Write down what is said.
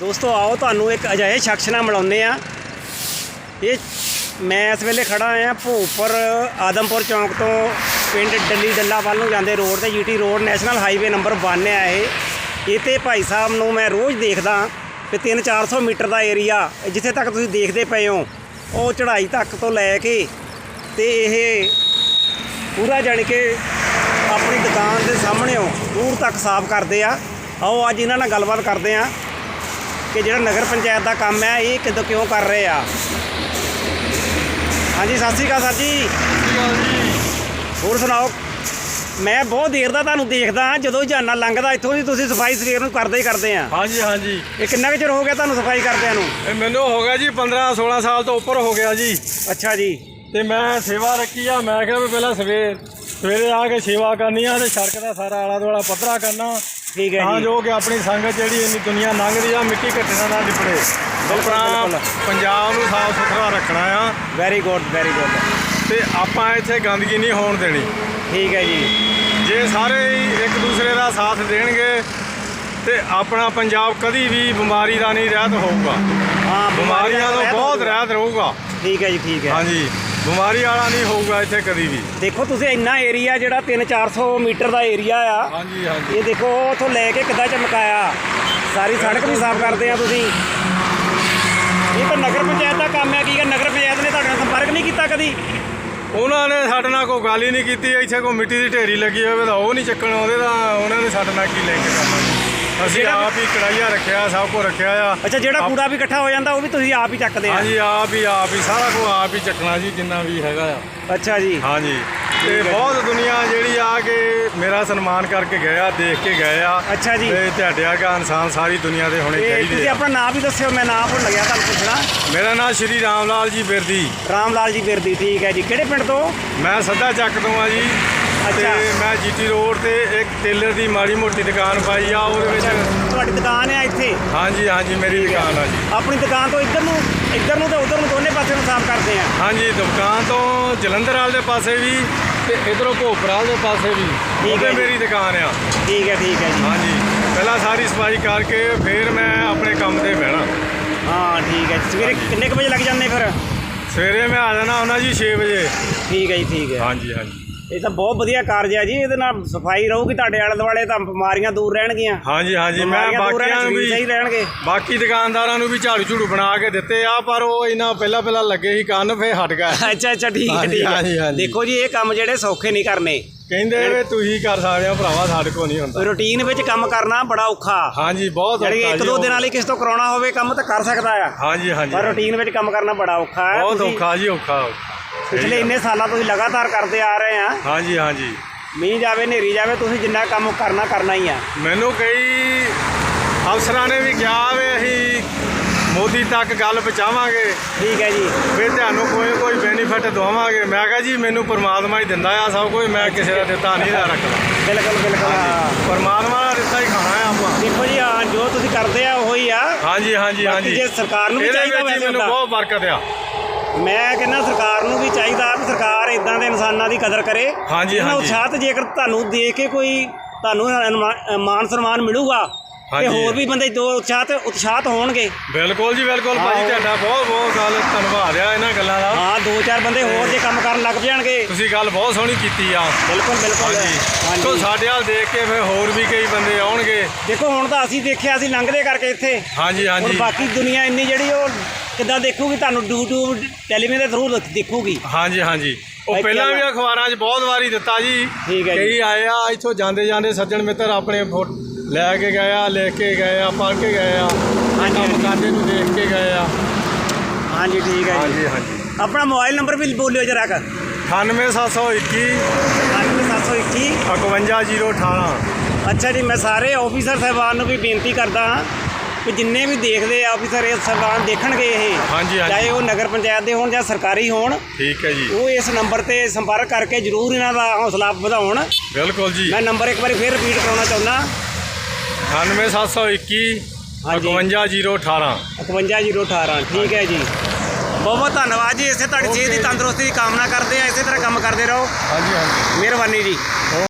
ਦੋਸਤੋ, ਆਓ ਤੁਹਾਨੂੰ ਇੱਕ ਅਜਿਹੇ ਸ਼ਖਸ ਨਾਲ ਮਿਲਾਉਂਦੇ ਆ ਇਹ ਮੈਂ ਇਸ ਵੇਲੇ ਖੜਾ ਆ ਭੋਪਰ, ਆਦਮਪੁਰ ਚੌਂਕ ਤੋਂ ਪਿੰਡ ਡੱਲੀ ਡੱਲਾ ਵੱਲ ਨੂੰ ਜਾਂਦੇ ਰੋਡ ਤੇ, GT road, national highway number 1 ਆ ਇਹ। ਇਹ ਤੇ ਭਾਈ ਸਾਹਿਬ ਨੂੰ ਮੈਂ ਰੋਜ਼ ਦੇਖਦਾ ਕਿ 3-400 ਮੀਟਰ ਦਾ ਏਰੀਆ ਜਿੱਥੇ ਤੱਕ ਤੁਸੀਂ ਦੇਖਦੇ ਪਏ ਹੋ, ਉਹ ਚੜ੍ਹਾਈ ਤੱਕ ਤੋਂ ਲੈ ਕੇ ਤੇ ਇਹ ਪੂਰਾ ਜਾਣੀ ਕੇ ਆਪਣੀ ਦੁਕਾਨ ਦੇ ਸਾਹਮਣੇੋਂ ਦੂਰ ਤੱਕ ਸਾਫ਼ ਕਰਦੇ ਆ। ਆਓ, ਅੱਜ ਇਹਨਾਂ ਨਾਲ ਗੱਲਬਾਤ ਕਰਦੇ ਆ। ਕਿ ਜਿਹੜਾ ਨਗਰ ਪੰਚਾਇਤ ਦਾ ਕੰਮ ਹੈ ਇਹ ਕਿਦੋਂ ਕਿਉਂ ਕਰ ਰਹੇ ਆ? ਹਾਂਜੀ ਸਤਿ ਸ਼੍ਰੀ ਅਕਾਲ ਸਰ ਜੀ। ਹੋਰ ਸੁਣਾਓ? ਮੈਂ ਬਹੁਤ ਦੇਰ ਦਾ ਤੁਹਾਨੂੰ ਦੇਖਦਾ ਜਦੋਂ ਜਾਨਾ ਲੰਘਦਾ ਇੱਥੋਂ ਦੀ ਤੁਸੀਂ ਸਫ਼ਾਈ ਸਵੇਰ ਨੂੰ ਕਰਦੇ ਹੀ ਕਰਦੇ ਆ। ਹਾਂਜੀ ਹਾਂਜੀ। ਇਹ ਕਿੰਨਾ ਕੁ ਚਿਰ ਹੋ ਗਿਆ ਤੁਹਾਨੂੰ ਸਫ਼ਾਈ ਕਰਦਿਆਂ ਨੂੰ? ਇਹ ਮੈਨੂੰ ਹੋ ਗਿਆ ਜੀ 15 16 ਸਾਲ ਤੋਂ ਉੱਪਰ ਹੋ ਗਿਆ ਜੀ। ਅੱਛਾ ਜੀ। ਤੇ ਮੈਂ ਸੇਵਾ ਰੱਖੀ ਆ ਮੈਂ ਕਿਹਾ ਵੀ ਪਹਿਲਾਂ ਸਵੇਰ ਸਵੇਰੇ ਆ ਕੇ ਸੇਵਾ ਕਰਨੀ ਆ ਤੇ ਸੜਕ ਦਾ ਸਾਰਾ ਆਲਾ ਦੁਆਲਾ ਪੱਧਰਾ ਕਰਨਾ। ਠੀਕ ਹੈ ਤਾਂ ਜੀ। ਜੋ ਕਿ ਆਪਣੀ ਸੰਗਤ ਜਿਹੜੀ ਇੰਨੀ ਦੁਨੀਆ ਲੰਘਦੀ ਆ ਮਿੱਟੀ ਘੱਟਣਾ ਨਾ ਡਿਪੜੇ ਆਪਣਾ। ਪੰਜਾਬ ਨੂੰ ਸਾਫ਼ ਸੁਥਰਾ ਰੱਖਣਾ ਆ। ਵੈਰੀ ਗੁੱਡ ਵੈਰੀ ਗੁੱਡ ਤੇ ਆਪਾਂ ਇੱਥੇ ਗੰਦਗੀ ਨਹੀਂ ਹੋਣ ਦੇਣੀ। ਠੀਕ ਹੈ ਜੀ। ਜੇ ਸਾਰੇ ਇੱਕ ਦੂਸਰੇ ਦਾ ਸਾਥ ਦੇਣਗੇ ਤੇ ਆਪਣਾ ਪੰਜਾਬ ਕਦੀ ਵੀ ਬਿਮਾਰੀ ਦਾ ਨਹੀਂ ਰਹਿਤ ਹੋਊਗਾ। ਹਾਂ ਬਿਮਾਰੀਆਂ ਤੋਂ ਬਹੁਤ। ਰਹਿਤ ਰਹੂਗਾ। ਠੀਕ ਹੈ ਜੀ ਠੀਕ ਹੈ। ਹਾਂਜੀ। ਬਿਮਾਰੀ ਵਾਲਾ ਨਹੀਂ ਹੋਊਗਾ ਇੱਥੇ ਕਦੀ ਵੀ। ਦੇਖੋ ਤੁਸੀਂ ਇੰਨਾ ਏਰੀਆ ਜਿਹੜਾ 3-400 ਮੀਟਰ ਦਾ ਏਰੀਆ ਆ। ਹਾਂਜੀ ਹਾਂਜੀ। ਇਹ ਦੇਖੋ ਉਥੋਂ ਲੈ ਕੇ ਕਿੱਦਾਂ ਚਮਕਾਇਆ। ਸਾਰੀ ਸੜਕ ਵੀ ਸਾਫ਼ ਕਰਦੇ ਆ ਤੁਸੀਂ। ਇਹ ਤਾਂ ਨਗਰ ਪੰਚਾਇਤ ਦਾ ਕੰਮ ਹੈ ਕੀ ਹੈ ਨਗਰ ਪੰਚਾਇਤ ਨੇ ਤੁਹਾਡੇ ਨਾਲ ਸੰਪਰਕ ਨਹੀਂ ਕੀਤਾ ਕਦੀ? ਉਹਨਾਂ ਨੇ ਸਾਡੇ ਨਾਲ ਕੋਈ ਗੱਲ ਹੀ ਨਹੀਂ ਕੀਤੀ। ਇੱਥੇ ਕੋਈ ਮਿੱਟੀ ਦੀ ਢੇਰੀ ਲੱਗੀ ਹੋਵੇ ਤਾਂ ਉਹ ਨਹੀਂ ਚੱਕਣ ਆਉਂਦੇ ਤਾਂ ਉਹਨਾਂ ਨੇ ਸਾਡੇ ਨਾਲ ਕੀ ਲੈ ਕੇ ਕਰਨਾ। ਅਸੀਂ ਜਿਹੜਾ- ਆਪ ਹੀ ਕੜਾਈਆ ਰੱਖਿਆ ਸਭ ਕੁਝ ਰੱਖਿਆ ਆ। ਅੱਛਾ ਜਿਹੜਾ ਆਪ- ਕੂੜਾ ਵੀ ਇਕੱਠਾ ਹੋ ਜਾਂਦਾ ਉਹ ਵੀ ਤੁਸੀਂ ਆਪ ਹੀ ਚੱਕਦੇ ਆ? ਹਾਂਜੀ ਆਪ ਹੀ ਆਪ ਹੀ ਸਾਰਾ ਕੁਝ ਆਪ ਹੀ ਚੱਕਣਾ ਜੀ ਜਿੰਨਾ ਵੀ ਹੈਗਾ ਆ। ਅੱਛਾ ਜੀ। ਹਾਂਜੀ। ਤੇ ਠੀਕ ਹੈ। ਬਹੁਤ ਦੁਨੀਆ ਜਿਹੜੀ ਆ ਕੇ ਮੇਰਾ ਸਨਮਾਨ ਕਰਕੇ ਗਏ ਆ ਦੇਖ ਕੇ ਗਏ ਆ। ਅੱਛਾ ਜੀ। ਤੇ ਤੁਹਾਡੇ ਵਰਗਾ ਇਨਸਾਨ ਸਾਰੀ ਦੁਨੀਆ ਦੇ ਹੋਣੇ ਚਾਹੀਦੇ ਤੁਸੀਂ ਆ। ਆਪਣਾ ਨਾਮ ਵੀ ਦੱਸਿਓ ਮੈਂ ਨਾਮ ਭੁੱਲ ਗਿਆ ਤੁਹਾਨੂੰ ਪੁੱਛਣਾ। ਮੇਰਾ ਨਾਮ ਸ਼੍ਰੀ ਰਾਮ ਲਾਲ ਜੀ ਬਿਰਦੀ। ਰਾਮ ਲਾਲ ਜੀ ਬਿਰਦੀ ਠੀਕ ਹੈ ਜੀ। ਕਿਹੜੇ ਪਿੰਡ ਤੋਂ? ਮੈਂ ਸੱਦਾ ਚੱਕ ਤੋਂ ਆ ਜੀ। ਤੇ। ਮੈਂ ਜੀਟੀ ਰੋਡ ਤੇ ਇੱਕ ਟੇਲਰ ਦੀ ਮਾੜੀ ਮੋਟੀ ਦੁਕਾਨ ਪਾਈ ਆ ਉਹਦੇ ਵਿੱਚ ਤੁਹਾਡੀ ਦੁਕਾਨ ਹੈ ਇੱਥੇ? ਹਾਂਜੀ ਹਾਂਜੀ ਮੇਰੀ ਦੁਕਾਨ ਆ ਜੀ। ਆਪਣੀ ਦੁਕਾਨ ਤੋਂ ਇੱਧਰ ਨੂੰ ਇੱਧਰ ਨੂੰ ਤੇ ਉੱਧਰ ਨੂੰ ਦੋਨੇ ਪਾਸੇ ਨੂੰ ਸਾਫ਼ ਕਰਦੇ ਆ। ਹਾਂਜੀ ਦੁਕਾਨ ਤੋਂ ਜਲੰਧਰ ਵਾਲੇ ਦੇ ਪਾਸੇ ਵੀ ਤੇ ਇਧਰੋਂ ਭੋਪਰਾਲ ਦੇ ਪਾਸੇ ਵੀ। ਠੀਕ ਉਹਦੇ ਹੈ। ਮੇਰੀ ਦੁਕਾਨ ਆ। ਠੀਕ ਹੈ ਠੀਕ ਹੈ ਜੀ। ਹਾਂਜੀ। ਪਹਿਲਾਂ ਸਾਰੀ ਸਫ਼ਾਈ ਕਰਕੇ ਫਿਰ ਮੈਂ ਆਪਣੇ ਕੰਮ ਤੇ ਬਹਿਣਾ। ਹਾਂ ਠੀਕ ਹੈ ਸਵੇਰੇ ਕਿੰਨੇ ਵਜੇ ਲੱਗ ਜਾਂਦੇ ਫਿਰ? ਸਵੇਰੇ ਮੈਂ ਆ ਜਾਣਾ ਹੁੰਦਾ ਜੀ 6 ਵਜੇ। ਠੀਕ ਹੈ ਜੀ ਠੀਕ ਹੈ। ਹਾਂਜੀ ਹਾਂਜੀ। ਇਹ ਤਾਂ ਬਹੁਤ ਵਧੀਆ ਕਾਰਜ ਹੈ ਜੀ ਇਹਦੇ ਨਾਲ ਸਫ਼ਾਈ ਰਹੂਗੀ ਤੁਹਾਡੇ ਆਲੇ ਦੁਆਲੇ ਤਾਂ ਬਿਮਾਰੀਆਂ ਦੂਰ ਰਹਿਣਗੀਆਂ। ਹਾਂਜੀ ਹਾਂਜੀ ਮੈਂ ਬਿਮਾਰੀਆਂ ਦੂਰ ਬਾਕੀਆਂ ਨੂੰ ਵੀ ਸਹੀ ਰਹਿਣਗੇ। ਬਾਕੀ ਦੁਕਾਨਦਾਰਾਂ ਨੂੰ ਵੀ ਝਾੜੂ ਝੂੜੂ ਬਣਾ ਕੇ ਦਿੱਤੇ ਆ ਪਰ ਉਹ ਇਹਨਾਂ ਪਹਿਲਾਂ ਪਹਿਲਾਂ ਲੱਗੇ ਸੀ ਕੰਨ ਫੇ ਹਟ ਗਏ। ਅੱਛਾ ਅੱਛਾ ਠੀਕ ਹੈ ਹਾਂਜੀ, ਠੀਕ ਹਾਂਜੀ, ਹੈ। ਹਾਂਜੀ। ਦੇਖੋ ਜੀ ਇਹ ਕੰਮ ਜਿਹੜੇ ਸੌਖੇ ਨਹੀਂ ਕਰਨੇ। ਕਹਿੰਦੇ ਵੀ ਤੁਸੀਂ ਕਰ ਸਕਦੇ ਹੋ ਭਰਾਵਾ ਸਾਡੇ ਕੋਲ ਨਹੀਂ ਹੁੰਦਾ। ਰੂਟੀਨ ਵਿੱਚ ਕੰਮ ਕਰਨਾ ਬੜਾ ਔਖਾ। ਹਾਂਜੀ ਬਹੁਤ ਜਿਹੜੀ ਔਖਾ ਇੱਕ ਜੀ ਦੋ ਉਹ। ਦਿਨਾਂ ਲਈ ਕਿਸੇ ਤੋਂ ਕਰਾਉਣਾ ਹੋਵੇ ਕੰਮ ਤਾਂ ਕਰ ਸਕਦਾ ਆ। ਹਾਂਜੀ ਹਾਂਜੀ ਪਰ ਰੂਟੀਨ ਵਿੱਚ ਕੰਮ ਕਰਨਾ ਬੜਾ ਔਖਾ ਹੈ ਬਹੁਤ ਤੁਸੀਂ ਔਖਾ ਜੀ ਔਖਾ। ਪਿਛਲੇ ਇੰਨੇ ਸਾਲਾਂ ਤੋਂ ਲਗਾਤਾਰ ਕਰਦੇ ਆ ਰਹੇ ਆ ਹਾਂਜੀ ਹਾਂਜੀ। ਮੀਂਹ ਜਾਵੇ ਹਨੇਰੀ ਜਾਵੇ ਤੁਸੀਂ ਜਿੰਨਾ ਕੰਮ ਕਰਨਾ ਕਰਨਾ ਹੀ ਆ। ਮੈਨੂੰ ਕਈ ਅਫਸਰਾਂ ਨੇ ਵੀ ਕਿਹਾ ਵੀ ਅਸੀਂ ਮੋਦੀ ਤੱਕ ਗੱਲ ਪਹੁੰਚਾਵਾਂਗੇ। ਠੀਕ ਹੈ ਜੀ। ਵੀ ਤੁਹਾਨੂੰ ਕੋਈ ਕੋਈ ਬੈਨੀਫਿਟ ਦਵਾਵਾਂਗੇ ਮੈਂ ਕਿਹਾ ਜੀ ਮੈਨੂੰ ਪਰਮਾਤਮਾ ਹੀ ਦਿੰਦਾ ਆ ਸਭ ਕੁਝ ਮੈਂ ਕਿਸੇ ਦਾ ਦਿੱਤਾ ਨਹੀਂ ਦਾ ਰੱਖਦਾ। ਬਿਲਕੁਲ ਬਿਲਕੁਲ ਪਰਮਾਤਮਾ ਦਾ ਦਿੱਤਾ ਹੀ ਖਾਣਾ ਆ ਆਪਾਂ। ਦੇਖੋ ਜੀ ਹਾਂ ਜੋ ਤੁਸੀਂ ਕਰਦੇ ਆ ਉਹੀ ਆ। ਹਾਂਜੀ ਹਾਂਜੀ ਹਾਂਜੀ। ਜੇ ਸਰਕਾਰ ਨੂੰ ਵੀ ਚਾਹੀਦਾ ਵੈਸੇ ਮੈਨੂੰ। ਬਹੁਤ ਬਰਕਤ ਆ। ਮੈਂ ਕਹਿੰਦਾ ਸਰਕਾਰ ਨੂੰ ਵੀ ਚਾਹੀਦਾ ਵੀ ਸਰਕਾਰ ਇਦਾਂ ਦੇ ਇਨਸਾਨਾਂ ਦੀ ਕਦਰ ਕਰੇ ਹਾਂਜੀ, ਇਹਨਾਂ ਹਾਂਜੀ। ਉਤਸ਼ਾਹਤ ਜੇਕਰ ਤੁਹਾਨੂੰ ਦੇਖ ਕੇ ਕੋਈ ਤੁਹਾਨੂੰ ਮਾਨ ਸਨਮਾਨ ਮਿਲੂਗਾ ਤੇ ਹਾਂਜੀ। ਹੋਰ ਵੀ ਬੰਦੇ ਜੋ ਉਤਸ਼ਾਹਤ ਉਤਸ਼ਾਹਤ ਹੋਣਗੇ। ਬਿਲਕੁਲ ਜੀ ਬਿਲਕੁਲ ਭਾਜੀ। ਤੁਹਾਡਾ ਬਹੁਤ ਬਹੁਤ ਗੱਲ ਧੰਨਵਾਦ ਆ ਇਹਨਾਂ ਗੱਲਾਂ ਦਾ। ਹਾਂ ਦੋ ਚਾਰ ਬੰਦੇ ਹੋਰ ਜੇ ਕੰਮ ਕਰਨ ਲੱਗ ਜਾਣਗੇ। ਤੁਸੀਂ ਗੱਲ ਬਹੁਤ ਸੋਹਣੀ ਕੀਤੀ ਆ। ਬਿਲਕੁਲ ਬਿਲਕੁਲ। ਹਾਂਜੀ। ਸੋ ਹਾਂਜੀ ਸਾਡੇ ਹਾਲ ਦੇਖ ਕੇ ਫਿਰ ਹੋਰ ਵੀ ਕਈ ਬੰਦੇ ਆਉਣਗੇ। ਦੇਖੋ ਹੁਣ ਤਾਂ ਅਸੀਂ ਦੇਖਿਆ ਅਸੀਂ ਲੰਘਦੇ ਕਰਕੇ ਇੱਥੇ। ਹਾਂਜੀ ਹੁਣ ਹਾਂਜੀ। ਬਾਕੀ ਦੁਨੀਆ ਇੰਨੀ ਜਿਹੜੀ ਉਹ ਕਿੱਦਾਂ ਦੇਖੂਗੀ ਤੁਹਾਨੂੰ YouTube ਟੈਲੀਵਿਜ਼ਨ ਦੇ ਥਰੂ ਦੇਖੂਗੀ। ਹਾਂਜੀ ਹਾਂਜੀ। ਉਹ ਪਹਿਲਾਂ ਵੀ। ਅਖਬਾਰਾਂ 'ਚ ਬਹੁਤ ਵਾਰੀ ਦਿੱਤਾ ਜੀ। ਠੀਕ ਹੈ ਜੀ। ਕਈ ਆਏ ਆ ਇੱਥੋਂ ਜਾਂਦੇ ਜਾਂਦੇ ਸੱਜਣ ਮਿੱਤਰ ਆਪਣੇ ਲੈ ਕੇ ਗਏ ਆ ਲਿਖ ਕੇ ਗਏ ਆ ਪੜ੍ਹ ਕੇ ਗਏ ਆ। ਹਾਂਜੀ, ਕੰਮ ਹਾਂਜੀ। ਕਰਦੇ ਨੂੰ ਦੇਖ ਕੇ ਗਏ ਆ। ਹਾਂਜੀ ਠੀਕ ਹੈ ਜੀ। ਹਾਂਜੀ ਹਾਂਜੀ। ਆਪਣਾ ਮੋਬਾਈਲ ਨੰਬਰ ਵੀ ਬੋਲਿਓ ਜਰਾ ਕਰ 98721 9721 51018 ਅੱਛਾ ਜੀ ਮੈਂ ਸਾਰੇ ਆਫੀਸਰ ਸਾਹਿਬਾਨ ਨੂੰ ਵੀ ਬੇਨਤੀ ਕਰਦਾ ਹਾਂ ਕਿ ਜਿੰਨੇ ਵੀ ਦੇਖਦੇ ਆ ਆਫੀਸਰ ਇਹ ਸਾਹਿਬਾਨ ਦੇਖਣਗੇ ਇਹ ਹਾਂਜੀ, ਹਾਂਜੀ। ਚਾਹੇ ਉਹ ਨਗਰ ਪੰਚਾਇਤ ਦੇ ਹੋਣ ਜਾਂ ਸਰਕਾਰੀ ਹੋਣ ਠੀਕ ਹੈ ਜੀ। ਉਹ ਇਸ ਨੰਬਰ ਤੇ ਸੰਪਰਕ ਕਰਕੇ ਜਰੂਰ ਇਹਨਾਂ ਦਾ ਹੌਸਲਾ ਵਧਾਉਣ। ਬਿਲਕੁਲ ਜੀ। ਮੈਂ ਨੰਬਰ ਇੱਕ ਵਾਰੀ ਫੇਰ ਰਿਪੀਟ ਕਰਾਉਣਾ ਚਾਹੁੰਦਾ। 98721 ਹਾਂਜੀ। 51018 51018 ਠੀਕ ਹੈ ਜੀ। ਬਹੁਤ ਬਹੁਤ ਧੰਨਵਾਦ ਜੀ ਇਸੇ ਤੁਹਾਡੀ ਸਿਹਤ ਦੀ ਤੰਦਰੁਸਤੀ ਦੀ ਕਾਮਨਾ ਕਰਦੇ ਆ ਇਸੇ ਤਰ੍ਹਾਂ ਕੰਮ ਕਰਦੇ ਰਹੋ। ਹਾਂਜੀ ਹਾਂਜੀ। ਮਿਹਰਬਾਨੀ ਜੀ।